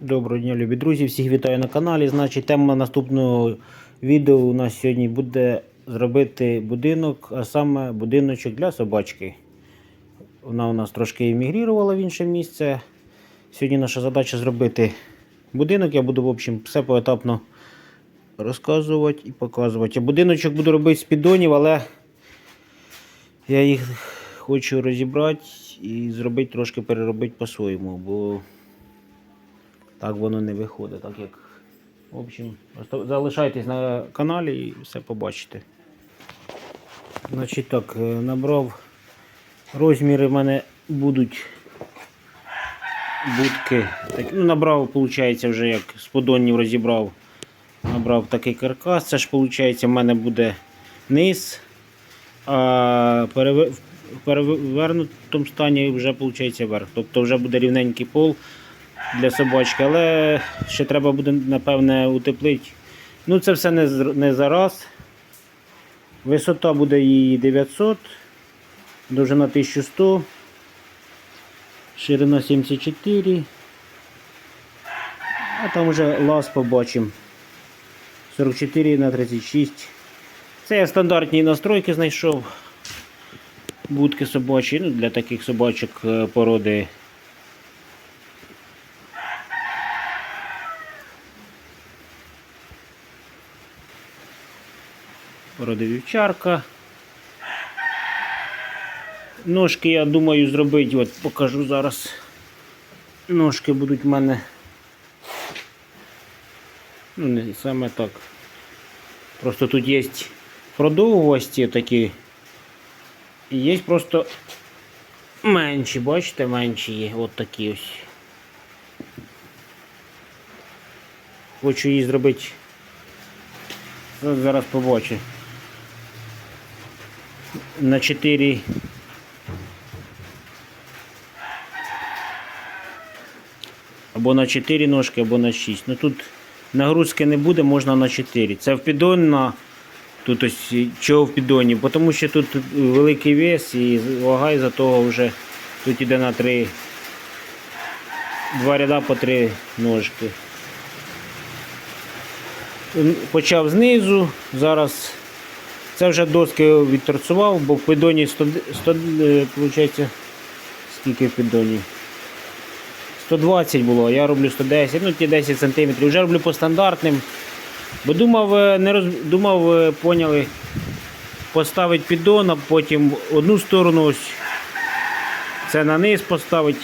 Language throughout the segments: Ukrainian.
Доброго дня, любі друзі! Всіх вітаю на каналі. Значить, тема наступного відео у нас сьогодні буде зробити будинок, а саме будиночок для собачки. Вона у нас трошки емігрувала в інше місце. Сьогодні наша задача зробити будинок. Я буду, в общем, все поетапно розказувати і показувати. А будиночок буду робити з піддонів, але я їх хочу розібрати і зробити трошки переробити по-своєму, бо так воно не виходить. Так як, в общем, залишайтесь на каналі і все побачите. Значить так, е, набрав розміри в мене будуть будки. Так, ну, набрав, виходить, вже як з подонів розібрав. Набрав такий каркас. Це ж виходить, в мене буде низ, а переве- в перевернутому стані вже виходить верх. Тобто вже буде рівненький пол для собачки, але ще треба буде, напевне, утеплити. Ну, це все не, не зараз. Висота буде її 900, довжина 1100, ширина 74. А там вже лаз побачимо. 44 на 36. Це я стандартні настройки знайшов. Будки собачі, ну, для таких собачок е, породи породи вівчарка. Ножки я думаю зробити, от покажу зараз. Ножки будуть в мене. Ну, не саме так. Просто тут є продовгості такі. І є просто менші, бачите, менші є. От такі ось. Хочу її зробити. Зараз- побачу. На 4 або на 4 ножки, або на 6. Ну тут нагрузки не буде, можна на 4. Це в піддон тут ось чого в піддоні, бо тому що тут великий вес і вага із-за того вже тут іде на 3 два ряда по 3 ножки. Почав знизу, зараз це вже доски відторцував, бо в піддоні 100, 100 е, виходить, скільки в піддоні? 120 було, я роблю 110, ну ті 10 см. Вже роблю по стандартним. Бо думав, е, не роз... думав, е, поняли, поставити піддон, а потім одну сторону ось це на низ поставити.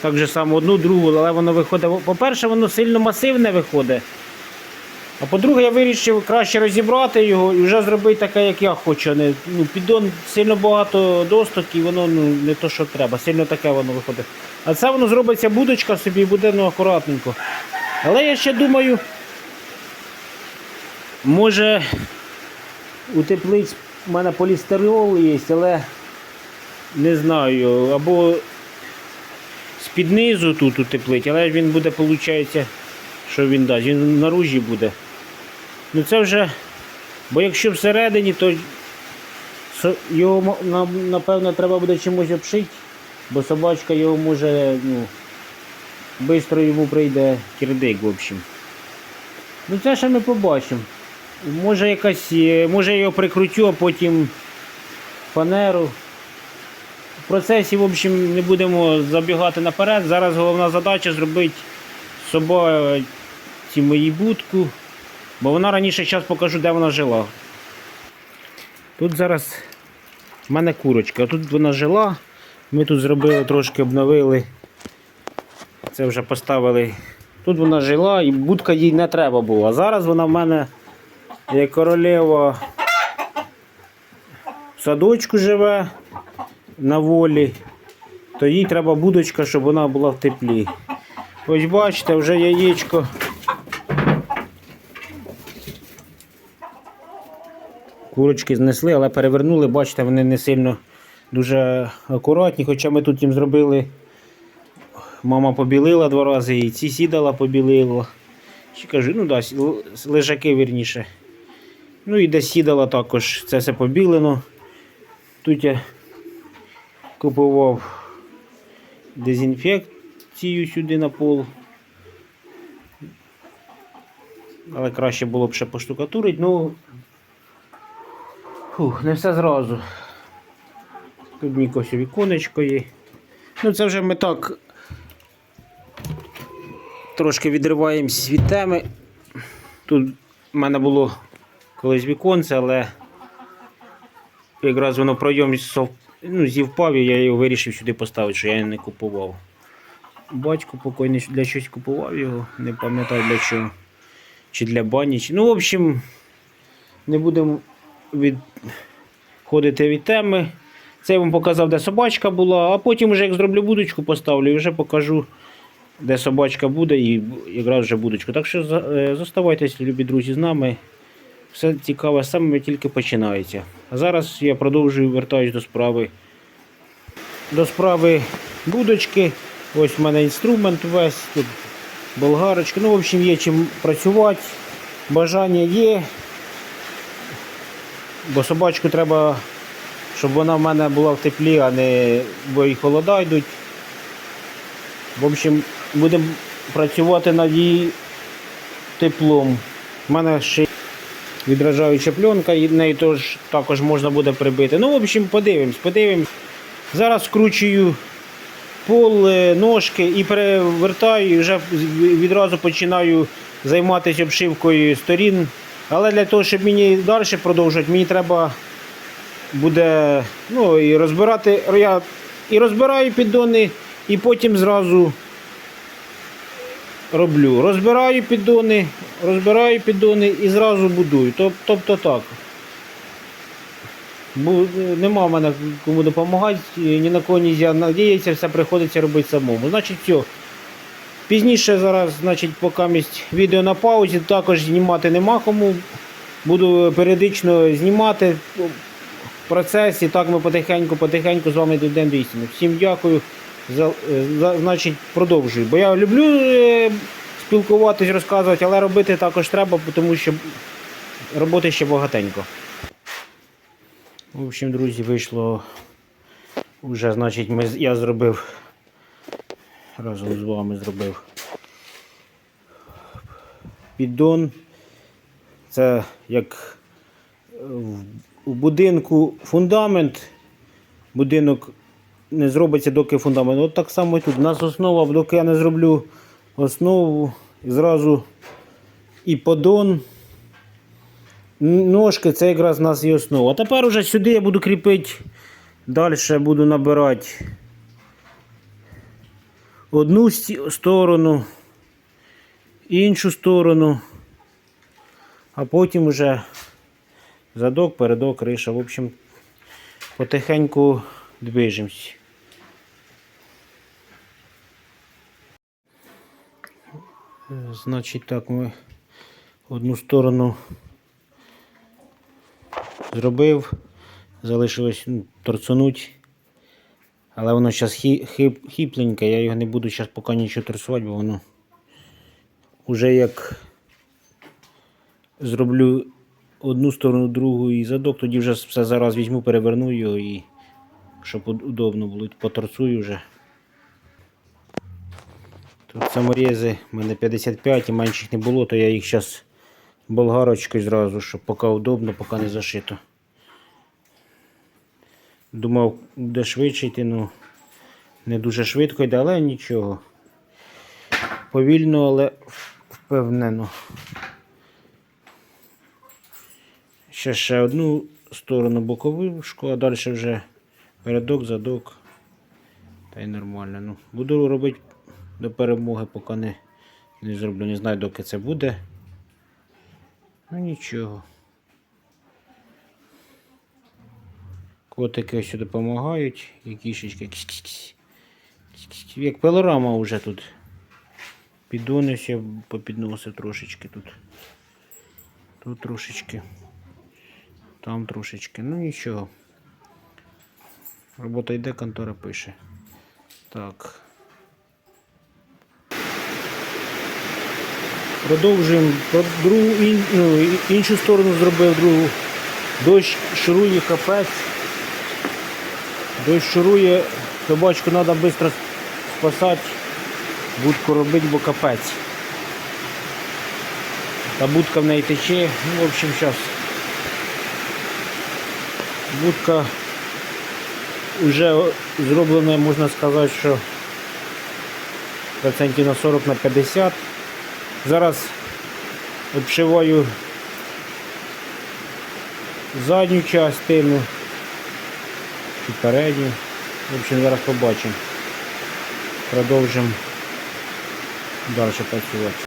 Так же само одну, другу, але воно виходить. По-перше, воно сильно масивне виходить. А по-друге, я вирішив краще розібрати його і вже зробити таке, як я хочу. Не, ну, піддон сильно багато досток і воно ну, не то, що треба. Сильно таке воно виходить. А це воно зробиться будочка собі і буде ну, акуратненько. Але я ще думаю, може утеплить, у мене полістирол є, але не знаю, або з-під низу тут утеплить, але він буде, виходить, що він дасть. Він наружі буде. Ну це вже. Бо якщо всередині, то його напевно треба буде чимось обшити, бо собачка його може, ну, швидко йому прийде кирдик, в общем. Ну це ще ми побачимо. Може якась, може я його прикрутю, а потім фанеру. В процесі, в общем, не будемо забігати наперед. Зараз головна задача зробити собаці мої будку. Бо вона раніше зараз покажу, де вона жила. Тут зараз в мене курочка. Тут вона жила. Ми тут зробили, трошки обновили. Це вже поставили. Тут вона жила і будка їй не треба було. А зараз вона в мене як королева в садочку живе на волі, то їй треба будочка, щоб вона була в теплі. Ось бачите, вже яєчко. Курочки знесли, але перевернули, бачите, вони не сильно дуже акуратні. Хоча ми тут їм зробили. Мама побілила два рази, і ці сідала побілила. Чи кажу, ну да, лежаки вірніше. Ну і де сідала також, це все побілено. Тут я купував дезінфекцію сюди на пол. Але краще було б ще поштукатурити. Ну, фух, не все зразу. Тут Нікось віконечко є. Ну це вже ми так трошки відриваємось від теми. Тут в мене було колись віконце, але якраз воно пройом ну, зівпав, і я його вирішив сюди поставити, що я його не купував. Батько покойний для щось купував його, не пам'ятаю для чого. Чи для бані. Чи... Ну, в общем, не будемо відходити від теми. Це я вам показав, де собачка була, а потім, вже як зроблю будочку, поставлю і вже покажу, де собачка буде, і якраз вже будочку. Так що за- е, зоставайтесь, любі друзі, з нами. Все цікаве саме тільки починається. А зараз я продовжую вертаюсь до справи. До справи будочки. Ось в мене інструмент весь, тут болгарочка. Ну, в общем, є чим працювати. Бажання є. Бо собачку треба, щоб вона в мене була в теплі, а не бо і холода йдуть. В общем, будемо працювати над її теплом. У мене ще відражаюча пленка, і неї теж також можна буде прибити. Ну, в общем, подивимось, подивимось. Зараз скручую пол, ножки і перевертаю, і вже відразу починаю займатися обшивкою сторін. Але для того, щоб мені далі продовжувати, мені треба буде ну, і розбирати. Я і розбираю піддони, і потім зразу роблю. Розбираю піддони, розбираю піддони і зразу будую. Тобто так. Бо нема в мене кому допомагати, ні на кого не надіятися, все приходиться робити самому. Значить, все. Пізніше зараз, значить, поки місць відео на паузі, також знімати нема кому. Буду періодично знімати в процесі. Так ми потихеньку-потихеньку з вами дійдемо до істини. Всім дякую. За, за, значить, продовжую. Бо я люблю е, спілкуватись, розказувати, але робити також треба, тому що роботи ще багатенько. В общем, друзі, вийшло вже, значить, ми, я зробив разом з вами зробив піддон. Це як у будинку фундамент. Будинок не зробиться, доки фундамент. От так само тут. У нас основа, доки я не зроблю основу, зразу і поддон. Ножки це якраз у нас і основа. А тепер уже сюди я буду кріпити, далі буду набирати одну сторону, іншу сторону, а потім вже задок, передок, криша. В общем, потихеньку движемось. Значить так, ми одну сторону зробив, залишилось ну, торцануть. Але воно зараз хі, хип, хіпленьке, я його не буду зараз поки нічого торцувати, бо воно вже як зроблю одну сторону, другу і задок, тоді вже все зараз візьму, переверну його і щоб удобно було, поторцую вже. Тут саморези в мене 55 і менших не було, то я їх зараз болгарочкою зразу, щоб поки удобно, поки не зашито. Думав, буде швидше йти, ну не дуже швидко йде, але нічого. Повільно, але впевнено. Ще ще одну сторону боковишку, а далі вже передок, задок. Та й нормально. Ну, буду робити до перемоги, поки не, не зроблю. Не знаю, доки це буде. Ну нічого. Котики ось допомагають, і. Кісь-кісь-кісь. Кісь-кісь. Як пилорама вже тут. Підони ще попідносив трошечки тут. Тут трошечки. Там трошечки. Ну нічого. Робота йде, контора пише. Так. Продовжуємо. Про другу, ну, іншу сторону зробив другу. Дощ шурує капець. Дощ шурує, собачку треба швидко спасати. Будку робити, бо капець. Та будка в неї тече. Ну, в общем, зараз. Будка вже зроблена, можна сказати, що процентів на 40 на 50. Зараз обшиваю задню частину чи передню. В общем, зараз побачимо. Продовжимо далі працювати.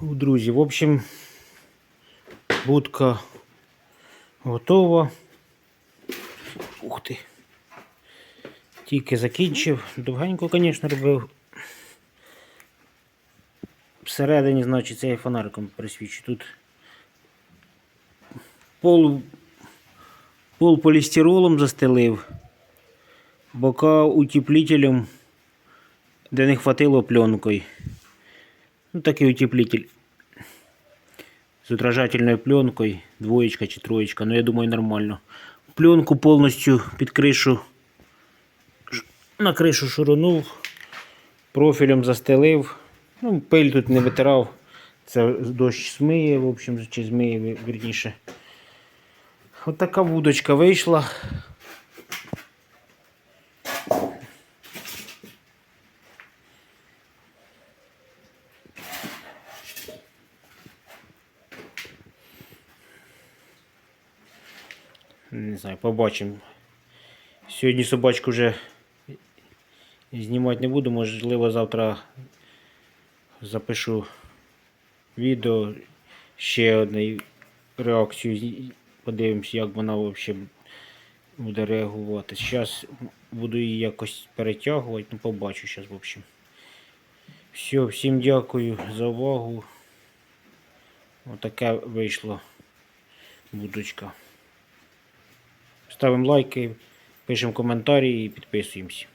Друзі, в общем, будка готова. Ух ти. Тільки закінчив. Довгенько, звісно, робив. Всередині, значить, цей фонариком присвічу. Тут пол, пол полістиролом застелив, бока утеплителем, де не хватило пленкою. Ну, такий утеплитель. З отражательною пленкою, двоєчка чи троєчка, ну я думаю нормально. Пленку повністю під кришу, на кришу шурунув, профілем застелив. Ну, пиль тут не витирав. Це дощ смиє, в общем, чи змиє ві- вірніше. От така вудочка вийшла. Не знаю, побачимо. Сьогодні собачку вже знімати не буду, можливо, завтра запишу відео ще одну реакцію. Подивимось, як вона взагалі буде реагувати. Зараз буду її якось перетягувати, ну побачу зараз, в общем. Все, всім дякую за увагу. Отаке вийшло будочка. Ставимо лайки, пишемо коментарі і підписуємося.